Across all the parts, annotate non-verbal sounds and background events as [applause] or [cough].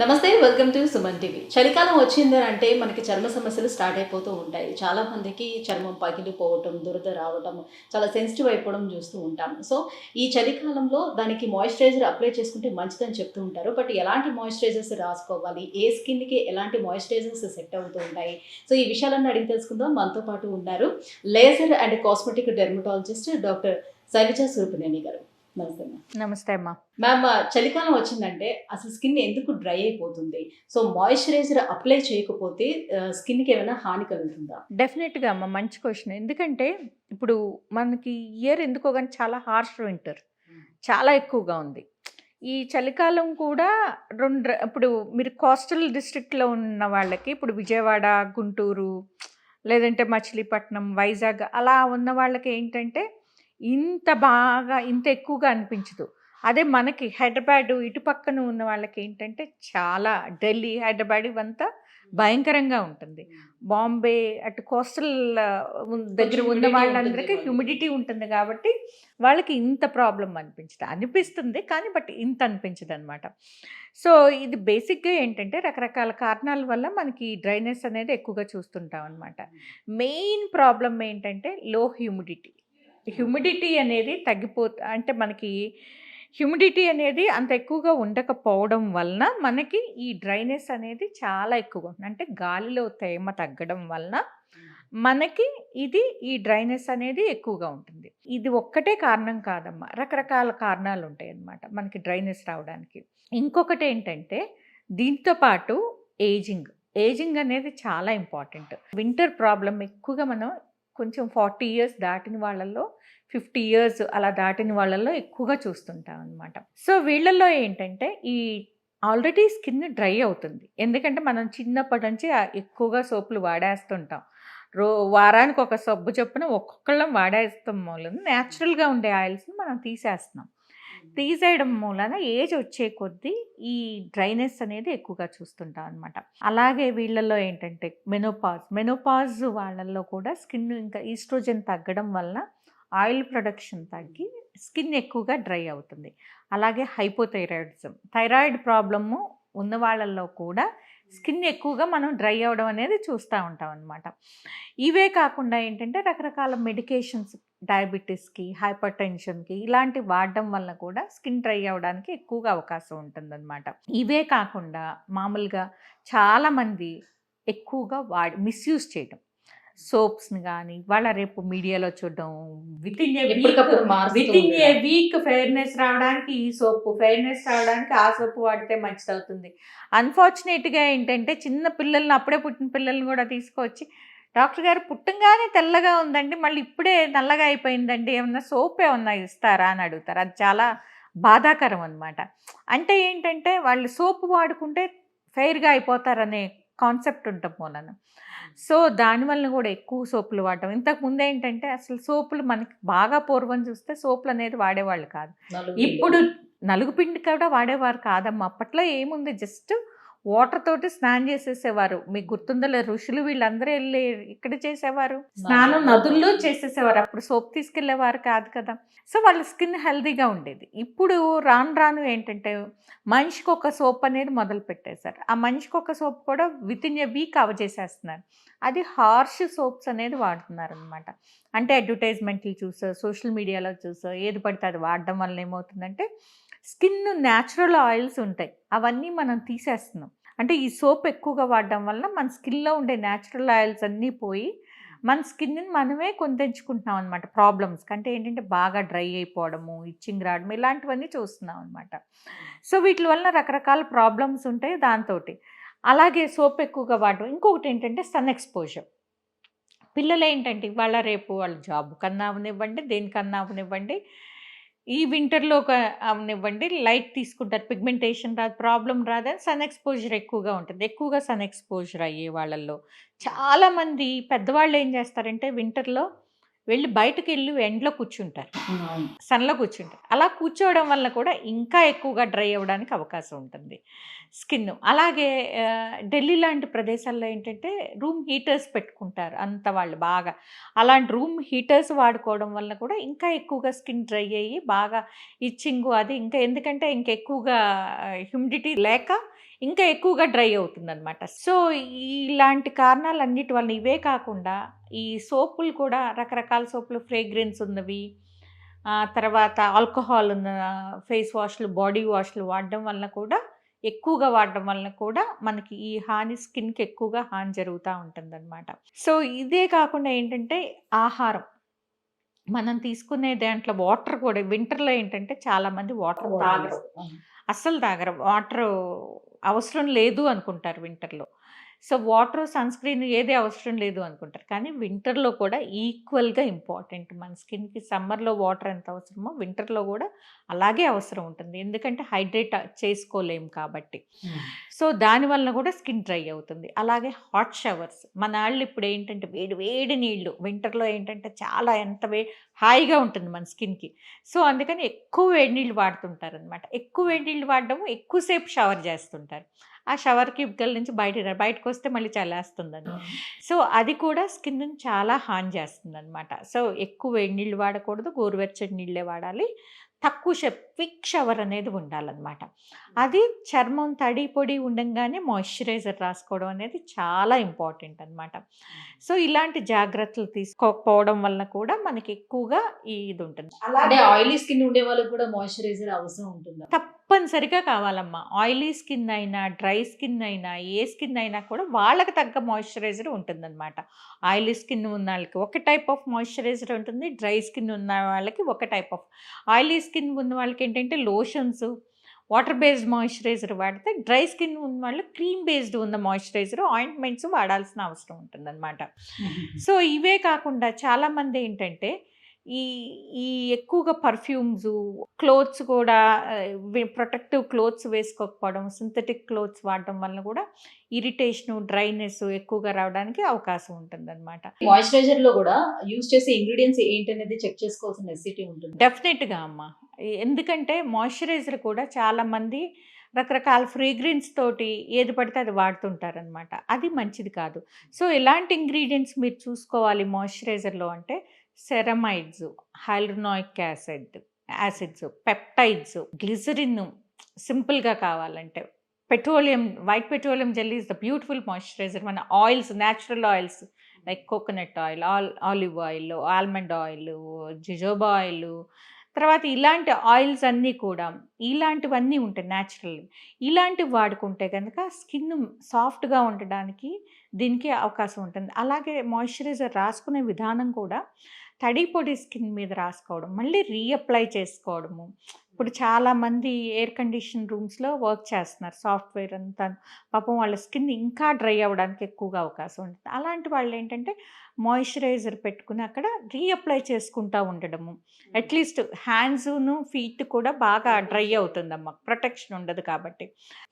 నమస్తే welcome to Suman TV. చలికాలం వచ్చిందని అంటే మనకి చర్మ సమస్యలు స్టార్ట్ అయిపోతూ ఉంటాయి. చాలా మందికి చర్మం పగిలిపోవటం దురద రావటం చాలా సెన్సిటివ్ అయిపోవడం చూస్తూ ఉంటాం సో ఈ చలికాలంలో దానికి మాయిశ్చరైజర్ అప్లై చేసుకుంటే మంచిదని చెప్తూ ఉంటారు. బట్ ఎలాంటి మాయిశ్చరైజర్స్ రాసుకోవాలి? ఏ స్కిన్కి ఎలాంటి మాయిశ్చరైజర్స్ సెట్ అవుతూ ఉంటాయి? సో ఈ విషయాలన్నీ అడిగి తెలుసుకుందాం. మనతో పాటు ఉన్నారు laser and cosmetic dermatologist doctor Shailaja Surapaneni garu. నమస్తే నమస్తే అమ్మా. మ్యామ్ చలికాలం వచ్చిందంటే అసలు స్కిన్ ఎందుకు డ్రై అయిపోతుంది? సో మాయిశ్చరైజర్ అప్లై చేయకపోతే స్కిన్కి ఏమైనా హాని కలుగుతుందా? డెఫినెట్గా అమ్మ మంచి క్వశ్చన్. ఎందుకంటే ఇప్పుడు మనకి ఇయర్ ఎందుకో కానీ చాలా హార్ష్ వింటర్. చాలా ఎక్కువగా ఉంది. ఈ చలికాలం కూడా రెండు ఇప్పుడు మీరు కోస్టల్ డిస్ట్రిక్ట్లో ఉన్న వాళ్ళకి ఇప్పుడు విజయవాడ గుంటూరు లేదంటే మచిలీపట్నం వైజాగ్ అలా ఉన్న వాళ్ళకి ఏంటంటే ఇంత బాగా ఇంత ఎక్కువగా అనిపించదు. అదే మనకి హైదరాబాద్ ఇటు పక్కన ఉన్న వాళ్ళకి ఏంటంటే చాలా ఢిల్లీ హైదరాబాద్ ఇవంతా భయంకరంగా ఉంటుంది. బాంబే అటు కోస్టల్ దగ్గర ఉన్న వాళ్ళందరికీ. హ్యూమిడిటీ ఉంటుంది కాబట్టి వాళ్ళకి ఇంత ప్రాబ్లం అనిపించదు. అనిపిస్తుంది కానీ బట్ ఇంత అనిపించదు అనమాట సో ఇది బేసిక్గా ఏంటంతే రకరకాల కారణాల వల్ల మనకి డ్రైనెస్ అనేది ఎక్కువగా చూస్తుంటాం అనమాట మెయిన్ ప్రాబ్లం ఏంటంటే లో హ్యూమిడిటీ. హ్యూమిడిటీ అనేది తగ్గిపో అంటే మనకి హ్యూమిడిటీ అనేది అంత ఎక్కువగా ఉండకపోవడం వలన మనకి ఈ డ్రైనెస్ అనేది చాలా ఎక్కువగా ఉంటుంది. అంటే గాలిలో తేమ తగ్గడం వలన మనకి ఇది ఈ డ్రైనెస్ అనేది ఎక్కువగా ఉంటుంది. ఇది ఒక్కటే కారణం కాదమ్మా. రకరకాల కారణాలు ఉంటాయి అన్నమాట మనకి డ్రైనెస్ రావడానికి. ఇంకొకటి ఏంటంటే దీంతో పాటు ఏజింగ్ ఏజింగ్ అనేది చాలా ఇంపార్టెంట్ వింటర్ ప్రాబ్లం ఎక్కువగా మనం కొంచెం ఫార్టీ ఇయర్స్ దాటిన వాళ్ళల్లో ఫిఫ్టీ ఇయర్స్ అలా దాటిన వాళ్ళల్లో ఎక్కువగా చూస్తుంటాం అనమాట సో వీళ్ళల్లో ఏంటంటే ఈ ఆల్రెడీ స్కిన్ డ్రై అవుతుంది. ఎందుకంటే మనం చిన్నప్పటి నుంచి ఎక్కువగా సోపులు వాడేస్తుంటాం. రో వారానికి ఒక సబ్బు చొప్పున ఒక్కొక్కళ్ళం వాడేస్తాం. మూలం న్యాచురల్గా ఉండే ఆయిల్స్ని మనం తీసేస్తున్నాం. తీసేయడం మూలన ఏజ్ వచ్చే కొద్దీ ఈ డ్రైనెస్ అనేది ఎక్కువగా చూస్తుంటాం అనమాట అలాగే వీళ్ళల్లో ఏంటంటే మెనోపాజ్ మెనోపాజ్ వాళ్ళల్లో కూడా స్కిన్ ఇంకా ఈస్ట్రోజన్ తగ్గడం వల్ల ఆయిల్ ప్రొడక్షన్ తగ్గి స్కిన్ ఎక్కువగా డ్రై అవుతుంది. అలాగే హైపోథైరాయిడిజం థైరాయిడ్ ప్రాబ్లము ఉన్న వాళ్ళల్లో కూడా స్కిన్ ఎక్కువగా మనం డ్రై అవ్వడం అనేది చూస్తూ ఉంటాం అనమాట ఇవే కాకుండా ఏంటంటే రకరకాల మెడికేషన్స్ డయాబెటీస్కి హైపర్ టెన్షన్కి ఇలాంటి వాడడం వల్ల కూడా స్కిన్ డ్రై అవ్వడానికి ఎక్కువగా అవకాశం ఉంటుందన్నమాట. ఇవే కాకుండా మామూలుగా చాలామంది ఎక్కువగా వాడి మిస్యూజ్ చేయడం సోప్స్ని కానీ వాళ్ళ రేపు మీడియాలో చూడడం విత్ ఇన్ ఏ మారుస్తూ within a. Week fairness రావడానికి ఈ సోప్ ఫెయిర్నెస్ రావడానికి ఆ సోప్ వాడితే మంచిది అవుతుంది అన్ఫార్చునేట్గా ఏంటంటే చిన్న పిల్లల్ని అప్పుడే పుట్టిన పిల్లల్ని కూడా తీసుకొచ్చి డాక్టర్ గారు పుట్టంగానే తెల్లగా ఉందండి మళ్ళీ ఇప్పుడే నల్లగా అయిపోయిందండి ఏమన్నా సోప్ ఏమన్నా ఇస్తారా అని అడుగుతారు. అది చాలా బాధాకరం అనమాట అంటే ఏంటంటే వాళ్ళు సోప్ వాడుకుంటే ఫెయిర్గా అయిపోతారనే కాన్సెప్ట్ ఉంటాం మూలన సో దానివల్ల కూడా ఎక్కువ సోపులు వాడటం. ఇంతకు ముందు ఏంటంటే అసలు సోపులు మనకి బాగా పూర్వం చూస్తే సోపులు అనేది వాడేవాళ్ళు కాదు. ఇప్పుడు నలుగు పిండి కూడా వాడేవారు కాదమ్మా. అప్పట్లో ఏముంది? జస్ట్ వాటర్ తోటి స్నానం చేసేసేవారు. మీకు గుర్తుందో లేదు ఋషులు వీళ్ళందరూ వెళ్ళి ఇక్కడ చేసేవారు. స్నానం నదుల్లో చేసేసేవారు. అప్పుడు సోప్ తీసుకెళ్ళేవారు కాదు కదా. సో వాళ్ళ స్కిన్ హెల్తీగా ఉండేది. ఇప్పుడు రాను రాను ఏంటంటే మనిషికి ఒక సోప్ అనేది మొదలు పెట్టేశారు. ఆ మనిషికి ఒక సోప్ కూడా విత్ ఇన్ ఏ వీక్ చేసేస్తున్నారు. అది హార్ష్ సోప్స్ అనేది వాడుతున్నారు అనమాట అంటే అడ్వర్టైజ్మెంట్లు చూసో సోషల్ మీడియాలో చూసో ఏది పడితే అది వాడడం వల్ల ఏమవుతుందంటే స్కిన్ న్యాచురల్ ఆయిల్స్ ఉంటాయి. అవన్నీ మనం తీసేస్తున్నాం. అంటే ఈ సోప్ ఎక్కువగా వాడడం వల్ల మన స్కిన్లో ఉండే న్యాచురల్ ఆయిల్స్ అన్నీ పోయి మన స్కిన్ని మనమే కొంతెంచుకుంటున్నాం అనమాట ప్రాబ్లమ్స్ అంటే ఏంటంటే బాగా డ్రై అయిపోవడము ఇచ్చింగ్ రావడం ఇలాంటివన్నీ చూస్తున్నాం అనమాట సో వీటి వల్ల రకరకాల ప్రాబ్లమ్స్ ఉంటాయి దాంతో అలాగే సోప్ ఎక్కువగా వాడడం. ఇంకొకటి ఏంటంటే సన్ ఎక్స్పోజర్. పిల్లలు ఏంటంటే ఇవాళ రేపు వాళ్ళ జాబ్ కన్నా అవనివ్వండి దేనికన్నా అవనివ్వండి ఈ వింటర్లో ఒక అవనివ్వండి లైట్ తీసుకుంటారు పిగ్మెంటేషన్ రాదు ప్రాబ్లం రాదని సన్ ఎక్స్పోజర్ ఎక్కువగా ఉంటుంది. ఎక్కువగా సన్ ఎక్స్పోజర్ అయ్యే వాళ్ళల్లో. చాలామంది పెద్దవాళ్ళు ఏం చేస్తారంటే వింటర్లో వెళ్ళి బయటకు వెళ్ళి ఎండలో కూర్చుంటారు. సన్లో కూర్చుంటారు. అలా కూర్చోవడం వల్ల కూడా ఇంకా ఎక్కువగా డ్రై అవ్వడానికి అవకాశం ఉంటుంది. స్కిన్. అలాగే ఢిల్లీ లాంటి ప్రదేశాల్లో ఏంటంటే రూమ్ హీటర్స్ పెట్టుకుంటారు అంత వాళ్ళు బాగా. అలాంటి రూమ్ హీటర్స్ వాడుకోవడం వల్ల కూడా ఇంకా ఎక్కువగా స్కిన్ డ్రై అయ్యి బాగా ఇచ్చింగు అది ఇంకా. ఎందుకంటే ఇంకా ఎక్కువగా హ్యూమిడిటీ లేక ఇంకా ఎక్కువగా డ్రై అవుతుందన్నమాట. సో ఇలాంటి కారణాలన్నిటి వల్ల ఇవే కాకుండా ఈ సోపులు కూడా రకరకాల సోపులు ఫ్రేగ్రెన్స్ ఉన్నవి తర్వాత ఆల్కహాల్ ఉన్న ఫేస్ వాష్లు బాడీ వాష్లు వాడడం వల్ల కూడా ఎక్కువగా వాడడం వల్ల కూడా మనకి ఈ హాని స్కిన్కి ఎక్కువగా హాని జరుగుతూ ఉంటుందన్నమాట. సో ఇదే కాకుండా ఏంటంటే ఆహారం. మనం తీసుకునే దాంట్లో వాటర్ కూడా వింటర్లో ఏంటంటే చాలామంది వాటర్ తాగరు. అస్సలు తాగరు. వాటర్ అవసరం లేదు అనుకుంటారు వింటర్లో. సో వాటర్ సన్ స్క్రీన్ ఏది అవసరం లేదు అనుకుంటారు. కానీ వింటర్లో కూడా ఈక్వల్గా ఇంపార్టెంట్. మన స్కిన్కి సమ్మర్లో వాటర్ ఎంత అవసరమో వింటర్లో కూడా అలాగే అవసరం ఉంటుంది. ఎందుకంటే హైడ్రేట్ చేసుకోలేం కాబట్టి. సో దానివల్ల కూడా స్కిన్ డ్రై అవుతుంది. అలాగే హాట్ షవర్స్. మన వాళ్ళు ఇప్పుడు ఏంటంటే వేడి వేడి నీళ్ళు. వింటర్లో ఏంటంటే చాలా ఎంత వే హాయిగా ఉంటుంది మన స్కిన్కి. సో అందుకని ఎక్కువ వేడి నీళ్ళు వాడుతుంటారు అనమాట ఎక్కువ వేడి నీళ్ళు వాడడము ఎక్కువసేపు షవర్ చేస్తుంటారు. ఆ షవర్కి ఇక్కల నుంచి బయట బయటకు వస్తే మళ్ళీ చల్లేస్తుందని. సో అది కూడా స్కిన్ చాలా హాని చేస్తుంది అనమాట సో ఎక్కువ వేడి నీళ్ళు వాడకూడదు గోరువెచ్చని నీళ్ళే వాడాలి. తక్కువ క్విక్ షవర్ అనేది ఉండాలన్నమాట. అది చర్మం తడి పొడి ఉండంగానే మాయిశ్చరైజర్ రాసుకోవడం అనేది చాలా ఇంపార్టెంట్ అనమాట సో ఇలాంటి జాగ్రత్తలు తీసుకోకపోవడం వల్ల కూడా మనకి ఎక్కువగా ఈ ఇది ఉంటుంది. అలాగే ఆయిలీ స్కిన్ ఉండే వాళ్ళకి కూడా మాయిశ్చరైజర్ అవసరం ఉంటుందా? తప్పనిసరిగా కావాలమ్మా. ఆయిలీ స్కిన్ అయినా డ్రై స్కిన్ అయినా ఏ స్కిన్ అయినా కూడా వాళ్ళకి తగ్గ మాయిశ్చరైజర్ ఉంటుందన్నమాట. ఆయిలీ స్కిన్ ఉన్న వాళ్ళకి ఒక టైప్ ఆఫ్ మాయిశ్చరైజర్ ఉంటుంది డ్రై స్కిన్ ఉన్న వాళ్ళకి ఒక టైప్ ఆఫ్. ఆయిలీ స్కిన్ ఉన్న వాళ్ళకి ఏంటంటే లోషన్స్ వాటర్ బేస్డ్ మాయిశ్చరైజర్ వాడితే డ్రై స్కిన్ ఉన్న వాళ్ళు క్రీమ్ బేస్డ్ ఉన్న మాయిశ్చరైజర్ ఆయింట్మెంట్స్ వాడాల్సిన అవసరం ఉంటుందన్నమాట. [laughs] సో ఇవే కాకుండా చాలామంది ఏంటంటే ఈ ఈ ఎక్కువగా పర్ఫ్యూమ్స్ క్లోత్స్ కూడా ప్రొటెక్టివ్ క్లోత్స్ వేసుకోకపోవడం సింథటిక్ క్లోత్స్ వాడడం వల్ల కూడా ఇరిటేషను డ్రైనెస్ ఎక్కువగా రావడానికి అవకాశం ఉంటుందన్నమాట. మాయిశ్చరైజర్లో కూడా యూజ్ చేసే ఇంగ్రీడియంట్స్ ఏంటనేది చెక్ చేసుకోవాల్సిన నెసిటీ ఉంటుంది. డెఫినెట్గా అమ్మ. ఎందుకంటే మాయిశ్చరైజర్ కూడా చాలామంది రకరకాల ఫ్రేగ్రెన్స్ తోటి ఏది పడితే అది వాడుతుంటారనమాట అది మంచిది కాదు. సో ఎలాంటి ఇంగ్రీడియంట్స్ మీరు చూసుకోవాలి మాయిశ్చరైజర్లో అంటే ceramides hyaluronic acid acids peptides glycerin సింపుల్గా కావాలంటే petroleum white petroleum gel is the beautiful moisturiser. మన oils natural oils like coconut oil all olive oil almond oil jojoba oil తర్వాత ఇలాంటి ఆయిల్స్ అన్నీ కూడా ఇలాంటివన్నీ ఉంటాయి న్యాచురల్. ఇలాంటివి వాడుకుంటే కనుక స్కిన్ సాఫ్ట్గా ఉండడానికి దీనికి అవకాశం ఉంటుంది. అలాగే మాయిశ్చరైజర్ రాసుకునే విధానం కూడా తడి పొడి స్కిన్ మీద రాసుకోవడం మళ్ళీ రీఅప్లై చేసుకోవడము. ఇప్పుడు చాలామంది ఎయిర్ కండిషన్ రూమ్స్లో వర్క్ చేస్తున్నారు. సాఫ్ట్వేర్ అంతా పాపం వాళ్ళ స్కిన్ ఇంకా డ్రై అవ్వడానికి ఎక్కువగా అవకాశం ఉంటుంది. అలాంటి వాళ్ళు ఏంటంటే మాయిశ్చరైజర్ పెట్టుకుని అక్కడ రీఅప్లై చేసుకుంటూ ఉండడము. అట్లీస్ట్ హ్యాండ్స్ను ఫీట్ కూడా బాగా డ్రై అవుతుందమ్మా. ప్రొటెక్షన్ ఉండదు కాబట్టి.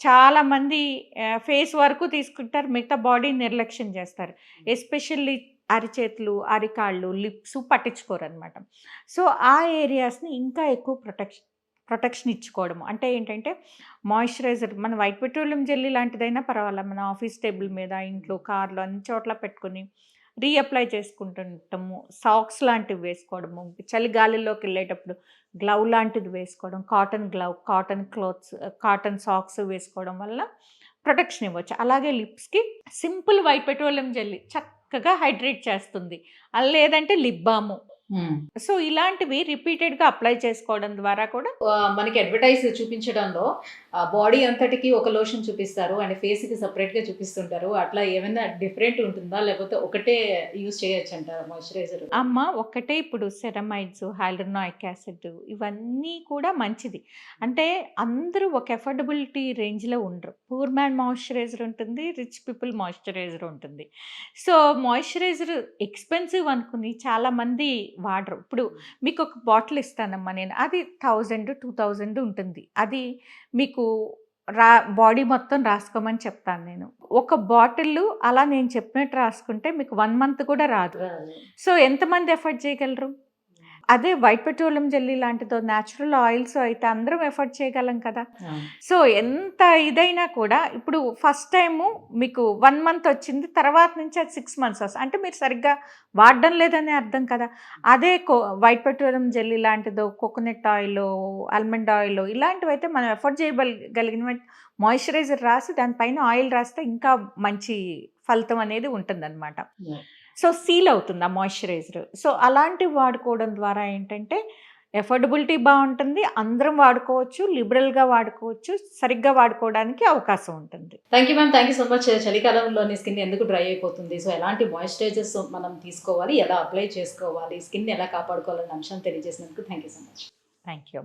చాలామంది ఫేస్ వరకు తీసుకుంటారు. మిగతా బాడీ నిర్లక్ష్యం చేస్తారు. ఎస్పెషల్లీ అరిచేతులు అరికాళ్ళు లిప్స్ పట్టించుకోరు అనమాట సో ఆ ఏరియాస్ని ఇంకా ఎక్కువ ప్రొటెక్షన్ ప్రొటెక్షన్ ఇచ్చుకోవడం అంటే ఏంటంటే మాయిశ్చరైజర్ మన వైట్ పెట్రోలియం జెల్లీ లాంటిదైనా పర్వాలేదు మన ఆఫీస్ టేబుల్ మీద ఇంట్లో కార్లో అన్ని చోట్ల పెట్టుకొని రీఅప్లై చేసుకుంటుంటాము. సాక్స్ లాంటివి వేసుకోవడము. చలి గాలిలోకి వెళ్ళేటప్పుడు గ్లవ్ లాంటిది వేసుకోవడం. Cotton glove cotton clothes cotton socks వేసుకోవడం వల్ల ప్రొటెక్షన్ ఇవ్వచ్చు. అలాగే లిప్స్కి సింపుల్ వైట్ పెట్రోలియం జెల్లీ చక్కగా హైడ్రేట్ చేస్తుంది. అలా లేదంటే లిప్ బాము. సో ఇలాంటివి రిపీటెడ్గా అప్లై చేసుకోవడం ద్వారా కూడా మనకి అడ్వర్టైజ్ చూపించడంలో బాడీ అంతటికి ఒక లోషన్ చూపిస్తారు అండ్ ఫేస్కి సపరేట్గా చూపిస్తుంటారు. అట్లా ఏమైనా డిఫరెంట్ ఉంటుందా? లేకపోతే ఒకటే యూజ్ చేయొచ్చు అంటారా మాయిశ్చరైజర్? అమ్మ ఒక్కటే ఇప్పుడు సెరమైడ్స్ హైల్రనాయిక్ యాసిడ్ ఇవన్నీ కూడా మంచిది. అంటే అందరూ ఒక ఎఫోర్డబిలిటీ రేంజ్లో ఉండరు. పూర్ మ్యాన్ మాయిశ్చరైజర్ ఉంటుంది రిచ్ పీపుల్ మాయిశ్చరైజర్ ఉంటుంది. సో మాయిశ్చరైజర్ ఎక్స్పెన్సివ్ అనుకుని చాలామంది వాడరు. ఇప్పుడు మీకు ఒక బాటిల్ ఇస్తానమ్మా నేను. అది థౌజండ్ టూ థౌజండ్ ఉంటుంది. అది మీకు రా బాడీ మొత్తం రాసుకోమని చెప్తాను నేను. ఒక బాటిల్ అలా నేను చెప్పినట్టు రాసుకుంటే మీకు వన్ మంత్ కూడా రాదు. సో ఎంతమంది ఎఫర్ట్ చేయగలరు? అదే వైట్ పెట్రోలియం జెల్లీ లాంటిదో న్యాచురల్ ఆయిల్స్ అయితే అందరం ఎఫర్ట్ చేయగలం కదా. సో ఎంత ఇదైనా కూడా ఇప్పుడు ఫస్ట్ టైము మీకు వన్ మంత్ వచ్చింది తర్వాత నుంచి అది సిక్స్ మంత్స్ వస్తుంది. అంటే మీరు సరిగ్గా వాడడం లేదని అర్థం కదా. అదే కో వైట్ పెట్రోలియం జెల్లీ లాంటిదో కోకోనట్ ఆయిల్ ఆల్మండ్ ఆయిల్ ఇలాంటివి అయితే మనం ఎఫర్ట్ చేయగలిగిన మాయిశ్చరైజర్ రాసి దానిపైన ఆయిల్ రాస్తే ఇంకా మంచి ఫలితం అనేది ఉంటుందన్నమాట. సో సీల్ అవుతుంది ఆ మాయిశ్చరైజర్ సో అలాంటివి వాడుకోవడం ద్వారా ఏంటంటే ఎఫోర్డబిలిటీ బాగుంటుంది అందరం వాడుకోవచ్చు లిబరల్గా వాడుకోవచ్చు సరిగ్గా వాడుకోవడానికి అవకాశం ఉంటుంది. Thank you ma'am thank you so much చలికాలంలోని skin ఎందుకు డ్రై అయిపోతుంది? సో ఎలాంటి మాయిశ్చరైజర్స్ మనం తీసుకోవాలి? ఎలా అప్లై చేసుకోవాలి? స్కిన్ ఎలా కాపాడుకోవాలన్న అంశాన్ని తెలియజేసినందుకు thank you so much thank you